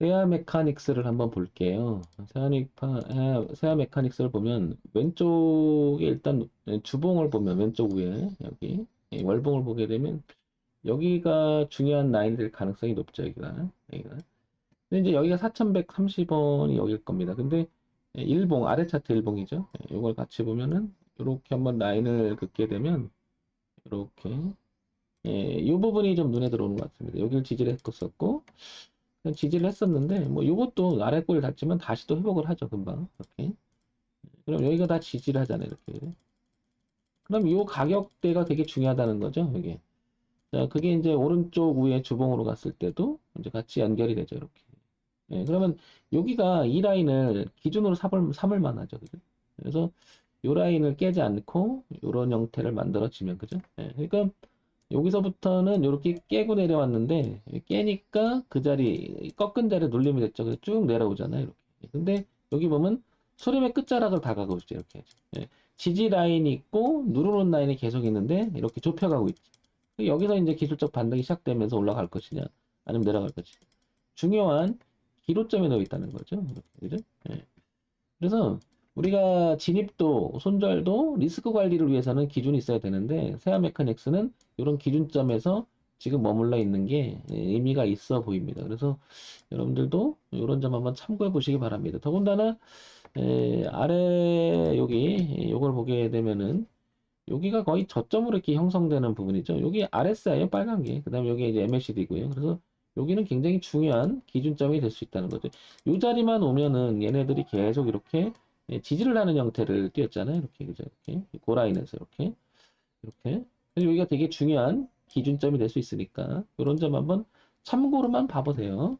세아 메카닉스를 한번 볼게요. 세아, 메카, 세아 메카닉스를 보면 왼쪽에 일단 주봉을 보면 왼쪽 위에 여기 예, 월봉을 보게 되면 여기가 중요한 라인이 될 가능성이 높죠. 여기가 여기가. 근데 이제 여기가 4,130원이 여길 겁니다. 근데 예, 일봉 아래 차트 일봉이죠. 예, 이걸 같이 보면은 이렇게 한번 라인을 긋게 되면 이렇게 예, 이 부분이 좀 눈에 들어오는 것 같습니다. 여기를 지지를 했었고 지지를 했었는데 뭐 이것도 아래 꼬리 닿지만 다시 또 회복을 하죠 금방. 이렇게. 그럼 여기가 다 지지를 하잖아요 이렇게. 그럼 이 가격대가 되게 중요하다는 거죠 이게. 자 그게 이제 오른쪽 위에 주봉으로 갔을 때도 이제 같이 연결이 되죠 이렇게. 예, 그러면 여기가 이 라인을 기준으로 삼을, 삼을 만하죠 그죠? 그래서 이 라인을 깨지 않고 이런 형태를 만들어지면 그죠? 예, 그러니까 여기서부터는 이렇게 깨고 내려왔는데 깨니까 그 자리 꺾은 자리에 눌림이 됐죠. 그래서 쭉 내려오잖아요. 이렇게. 근데 여기 보면 소림의 끝자락을 다 가고 있죠. 이렇게. 예. 지지 라인이 있고 누르는 라인이 계속 있는데 이렇게 좁혀가고 있죠. 여기서 이제 기술적 반등이 시작되면서 올라갈 것이냐 아니면 내려갈 것이냐. 중요한 기로점에 넣어 있다는 거죠. 그죠? 예. 그래서 우리가 진입도, 손절도 리스크 관리를 위해서는 기준이 있어야 되는데 세아 메카닉스는 이런 기준점에서 지금 머물러 있는 게 의미가 있어 보입니다. 그래서 여러분들도 이런 점 한번 참고해 보시기 바랍니다. 더군다나 에, 아래 여기 요걸 보게 되면은 여기가 거의 저점으로 이렇게 형성되는 부분이죠. 여기 RSI예요, 빨간 게. 그 다음에 여기 이제 MACD고요. 그래서 여기는 굉장히 중요한 기준점이 될 수 있다는 거죠. 이 자리만 오면은 얘네들이 계속 이렇게 예, 지지를 하는 형태를 띄었잖아요. 이렇게, 그죠? 이렇게. 고라인에서 이렇게. 이렇게. 여기가 되게 중요한 기준점이 될 수 있으니까, 이런 점 한번 참고로만 봐보세요.